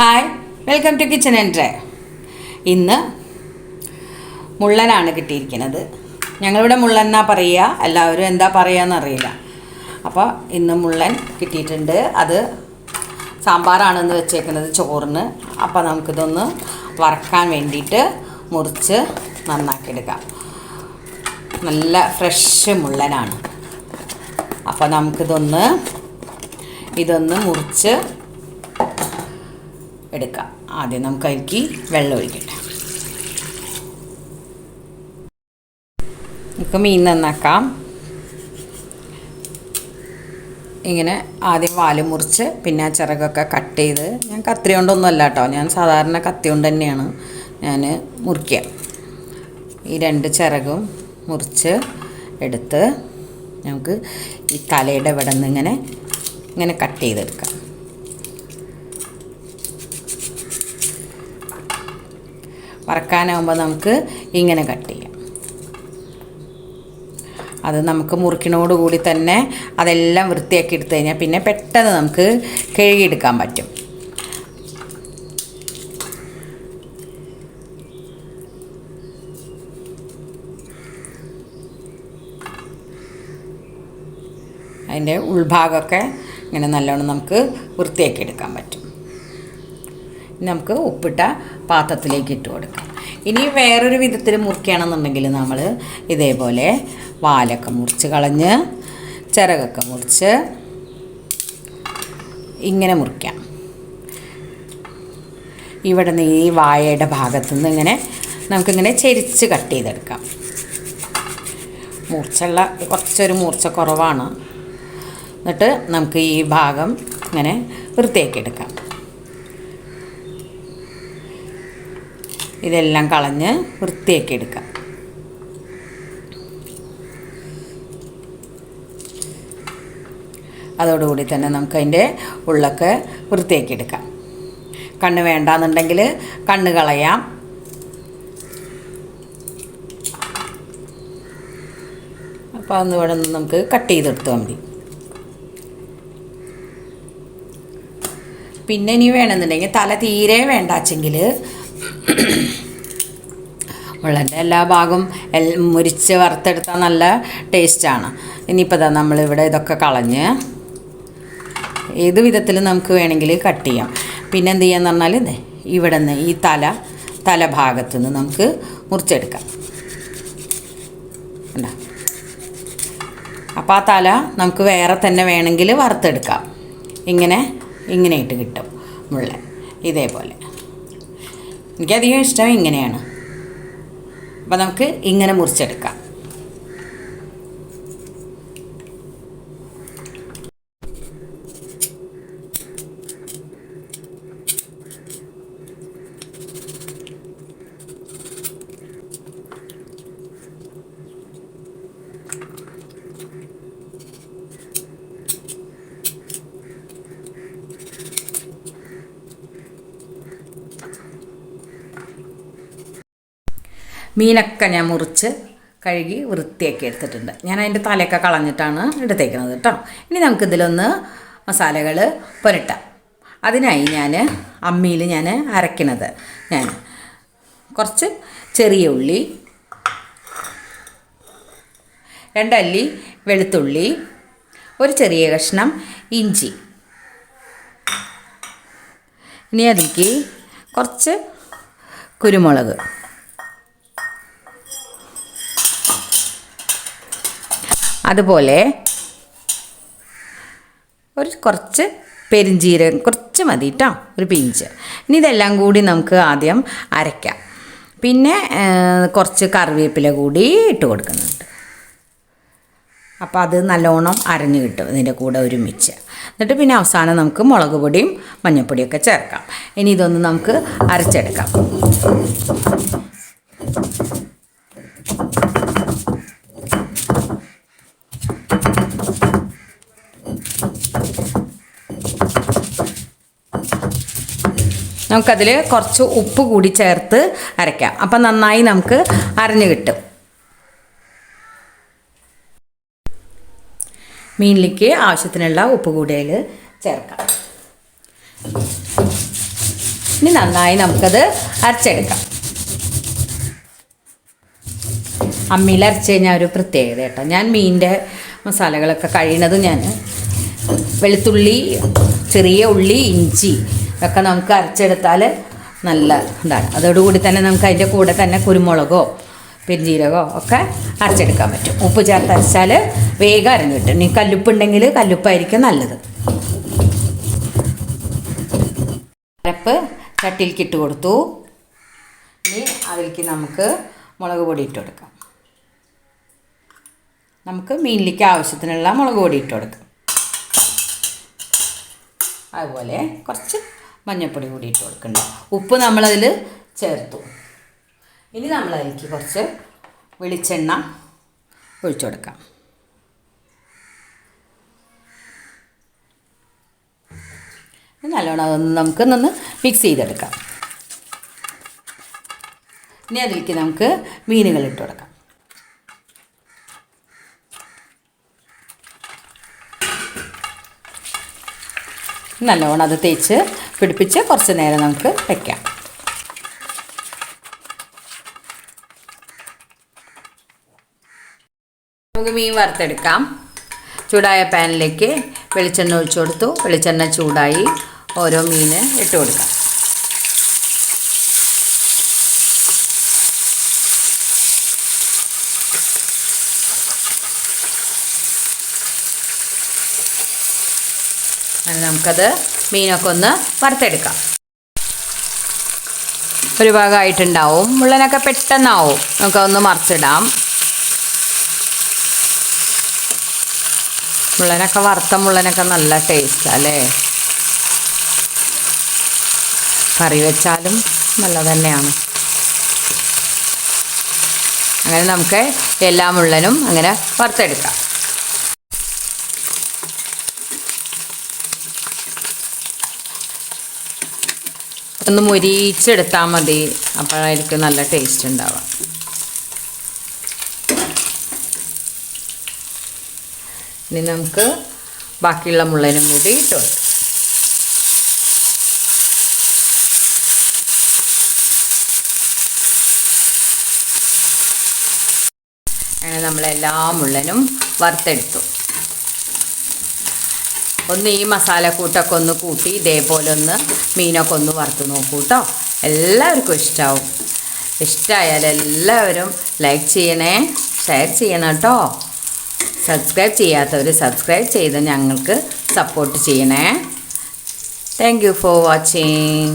Hi welcome to kitchen and ഇന്ന് മുള്ളനാണ് കിട്ടിയിരിക്കുന്നത്. ഞങ്ങളിവിടെ മുള്ളൻ പറയുക? എല്ലാവരും എന്താ പറയുക അറിയില്ല. അപ്പോൾ ഇന്ന് മുള്ളൻ കിട്ടിയിട്ടുണ്ട്. അത് സാമ്പാറാണെന്ന് വെച്ചേക്കുന്നത് ചോറിന്. അപ്പോൾ നമുക്കിതൊന്ന് വറക്കാൻ വേണ്ടിയിട്ട് മുറിച്ച് നന്നാക്കിയെടുക്കാം. നല്ല ഫ്രഷ് മുള്ളനാണ്. അപ്പോൾ നമുക്കിതൊന്ന് ഇതൊന്ന് മുറിച്ച് എടുക്കാം. ആദ്യം നമുക്ക് അതിലേക്ക് വെള്ളം ഒഴിക്കട്ടെ. നമുക്ക് മീൻ നന്നാക്കാം. ഇങ്ങനെ ആദ്യം വാൽ മുറിച്ച് പിന്നെ ആ ചിറകൊക്കെ കട്ട് ചെയ്ത് ഞാൻ കത്തി കൊണ്ടൊന്നും അല്ല കേട്ടോ. ഞാൻ സാധാരണ കത്തി കൊണ്ട് തന്നെയാണ് ഞാൻ മുറിക്കുക. ഈ രണ്ട് ചിറകും മുറിച്ച് എടുത്ത് നമുക്ക് ഈ തലയുടെ ഇവിടെ നിന്ന് ഇങ്ങനെ ഇങ്ങനെ കട്ട് ചെയ്തെടുക്കാം. വറക്കാനാകുമ്പോൾ നമുക്ക് ഇങ്ങനെ കട്ട് ചെയ്യാം. അത് നമുക്ക് മുറുക്കിനോട് കൂടി തന്നെ അതെല്ലാം വൃത്തിയാക്കി എടുത്തു കഴിഞ്ഞാൽ പിന്നെ പെട്ടെന്ന് നമുക്ക് കഴുകിയെടുക്കാൻ പറ്റും. അതിന്റെ ഉൾഭാഗമൊക്കെ ഇങ്ങനെ നല്ലോണം നമുക്ക് വൃത്തിയാക്കി എടുക്കാൻ പറ്റും. നമുക്ക് ഉപ്പിട്ട പാത്രത്തിലേക്ക് ഇട്ട് കൊടുക്കാം. ഇനി വേറൊരു വിധത്തിൽ മുറിക്കുകയാണെന്നുണ്ടെങ്കിൽ നമ്മൾ ഇതേപോലെ വാലൊക്കെ മുറിച്ച് കളഞ്ഞ് ചിറകൊക്കെ മുറിച്ച് ഇങ്ങനെ മുറിക്കാം. ഇവിടെ നിന്ന് ഈ വായയുടെ ഭാഗത്തു നിന്ന് ഇങ്ങനെ നമുക്കിങ്ങനെ ചെരിച്ച് കട്ട് ചെയ്തെടുക്കാം. മൂർച്ചുള്ള കുറച്ചൊരു മൂർച്ച കുറവാണ്. എന്നിട്ട് നമുക്ക് ഈ ഭാഗം ഇങ്ങനെ വൃത്തിയാക്കി എടുക്കാം ഇതെല്ലാം കളഞ്ഞ് വൃത്തിയാക്കി എടുക്കാം. അതോടുകൂടി തന്നെ നമുക്ക് അതിന്റെ ഉള്ളൊക്കെ വൃത്തിയാക്കി എടുക്കാം. കണ്ണ് വേണ്ടാന്നുണ്ടെങ്കിൽ കണ്ണ് കളയാം. അപ്പോൾ അന്ന് ഇവിടെ നിന്ന് നമുക്ക് കട്ട് ചെയ്തെടുത്താൽ മതി. പിന്നെ ഇനി വേണമെന്നുണ്ടെങ്കിൽ തല തീരെ വേണ്ടാച്ചെങ്കിൽ മുള്ളന്റെ എല്ലാ ഭാഗവും എൽ മുരിച്ച് വറുത്തെടുത്താൽ നല്ല ടേസ്റ്റാണ് ഇനിയിപ്പോൾ ഇതാ നമ്മളിവിടെ ഇതൊക്കെ കളഞ്ഞ് ഏത് വിധത്തിൽ നമുക്ക് വേണമെങ്കിൽ കട്ട് ചെയ്യാം. പിന്നെ എന്ത് ചെയ്യാന്ന് പറഞ്ഞാൽ ഇതേ ഇവിടെ നിന്ന് ഈ തല തല ഭാഗത്തു നിന്ന് നമുക്ക് മുറിച്ചെടുക്കാം. ഉണ്ടോ അപ്പോൾ ആ തല നമുക്ക് വേറെ തന്നെ വേണമെങ്കിൽ വറുത്തെടുക്കാം. ഇങ്ങനെ ഇങ്ങനെ ഇട്ട് കിട്ടും മുള്ളൻ. ഇതേപോലെ. എനിക്കധികം ഇഷ്ടം ഇങ്ങനെയാണ്. അപ്പോൾ നമുക്ക് ഇങ്ങനെ മുറിച്ചെടുക്കാം. മീനൊക്കെ ഞാൻ മുറിച്ച് കഴുകി വൃത്തിയാക്കി എടുത്തിട്ടുണ്ട്. ഞാൻ അതിന്റെ തലയൊക്കെ കളഞ്ഞിട്ടാണ് എടുത്തേക്കുന്നത് കേട്ടോ. ഇനി നമുക്കിതിലൊന്ന് മസാലകൾ പുരട്ടാം. അതിനായി ഞാൻ അമ്മിയിൽ ഞാൻ അരയ്ക്കണത്. ഞാൻ കുറച്ച് ചെറിയ ഉള്ളി രണ്ടല്ലി വെളുത്തുള്ളി ഒരു ചെറിയ കഷ്ണം ഇഞ്ചി. ഇനി അതിലേക്ക് കുറച്ച് കുരുമുളക്. അതുപോലെ ഒരു കുറച്ച് പെരിഞ്ചീരകം കുറച്ച് മതി കേട്ടോ ഒരു പിഞ്ച്. ഇനി ഇതെല്ലാം കൂടി നമുക്ക് ആദ്യം അരയ്ക്കാം. പിന്നെ കുറച്ച് കറിവേപ്പില കൂടി ഇട്ട് കൊടുക്കുന്നുണ്ട്. അപ്പോൾ അത് നല്ലോണം അരഞ്ഞ് കിട്ടും ഇതിന്റെ കൂടെ ഒരുമിച്ച്. എന്നിട്ട് പിന്നെ അവസാനം നമുക്ക് മുളക് പൊടിയും മഞ്ഞൾപ്പൊടിയൊക്കെ ചേർക്കാം. ഇനി ഇതൊന്ന് നമുക്ക് അരച്ചെടുക്കാം. നമുക്കതിൽ കുറച്ച് ഉപ്പ് കൂടി ചേർത്ത് അരയ്ക്കാം. അപ്പം നന്നായി നമുക്ക് അരഞ്ഞു കിട്ടും. മീനിലേക്ക് ആവശ്യത്തിനുള്ള ഉപ്പ് കൂടി ചേർക്കാം. ഇനി നന്നായി നമുക്കത് അരച്ചെടുക്കാം. അമ്മിയിൽ അരച്ച് കഴിഞ്ഞാൽ ഒരു പ്രത്യേകത കേട്ടോ. ഞാൻ മീനിന്റെ മസാലകളൊക്കെ കഴിയണത് ഞാൻ വെളുത്തുള്ളി ചെറിയ ഉള്ളി ഇഞ്ചി ഒക്കെ നമുക്ക് അരച്ചെടുത്താൽ നല്ല ഇതാണ്. അതോടുകൂടി തന്നെ നമുക്ക് അതിന്റെ കൂടെ തന്നെ കുരുമുളകോ പെരുംജീരകോ ഒക്കെ അരച്ചെടുക്കാൻ പറ്റും. ഉപ്പ് ചേർത്ത് അരച്ചാൽ വേഗം അരഞ്ഞു കിട്ടും. ഇനി കല്ലുപ്പുണ്ടെങ്കിൽ കല്ലുപ്പായിരിക്കും നല്ലത്. അരപ്പ് ചട്ടിയിലേക്ക് ഇട്ട് കൊടുത്തു. ഇനി അതിലേക്ക് നമുക്ക് മുളക് പൊടി ഇട്ട് കൊടുക്കാം. നമുക്ക് മീനിലേക്ക് ആവശ്യത്തിനുള്ള മുളക് പൊടി ഇട്ട് കൊടുക്കാം. അതുപോലെ കുറച്ച് മഞ്ഞൾപ്പൊടി കൂടി ഇട്ട് കൊടുക്കണ്ട. ഉപ്പ് നമ്മളതിൽ ചേർത്തു. ഇനി നമ്മളതിലേക്ക് കുറച്ച് വെളിച്ചെണ്ണ ഒഴിച്ചു കൊടുക്കാം. നല്ലോണം അതൊന്ന് നമുക്ക് നിന്ന് മിക്സ് ചെയ്തെടുക്കാം. ഇനി അതിലേക്ക് നമുക്ക് മീനുകൾ ഇട്ട് കൊടുക്കാം. നല്ലോണം അത് തേച്ച് പിടിപ്പിച്ച് കുറച്ച് നേരം നമുക്ക് വയ്ക്കാം നമുക്ക് മീൻ വറുത്തെടുക്കാം. ചൂടായ പാനിലേക്ക് വെളിച്ചെണ്ണ ഒഴിച്ചു കൊടുത്തു. വെളിച്ചെണ്ണ ചൂടായി ഓരോ മീൻ ഇട്ട് കൊടുക്കാം. നമുക്കത് മീനൊക്കെ ഒന്ന് വറുത്തെടുക്കാം. ഒരു ഭാഗമായിട്ടുണ്ടാവും മുള്ളനൊക്കെ പെട്ടെന്നാവും. നമുക്കൊന്ന് മറിച്ചിടാം. മുള്ളനൊക്കെ വറുത്ത മുള്ളനൊക്കെ നല്ല ടേസ്റ്റാണ് അല്ലേ? കറി വെച്ചാലും നല്ല തന്നെയാണ്. അങ്ങനെ നമുക്ക് എല്ലാ മുള്ളനും അങ്ങനെ വറുത്തെടുക്കാം. ഒന്ന് മുരിച്ചെടുത്താൽ മതി. അപ്പോഴായിരിക്കും നല്ല ടേസ്റ്റ് ഉണ്ടാവുക. ഇനി നമുക്ക് ബാക്കിയുള്ള മുള്ളനും കൂടി ഇട്ട് വെക്കാം അങ്ങനെ നമ്മളെല്ലാ മുള്ളനും വറുത്തെടുത്തു. ഒന്ന് ഈ മസാലക്കൂട്ടൊക്കെ ഒന്ന് കൂട്ടി ഇതേപോലെ ഒന്ന് മീനൊക്കെ ഒന്ന് വറുത്ത് നോക്കൂ കേട്ടോ എല്ലാവർക്കും ഇഷ്ടമാവും ഇഷ്ടമായാൽ എല്ലാവരും ലൈക്ക് ചെയ്യണേ ഷെയർ ചെയ്യണം കേട്ടോ സബ്സ്ക്രൈബ് ചെയ്യാത്തവർ സബ്സ്ക്രൈബ് ചെയ്ത് ഞങ്ങൾക്ക് സപ്പോർട്ട് ചെയ്യണേ. Thank you for watching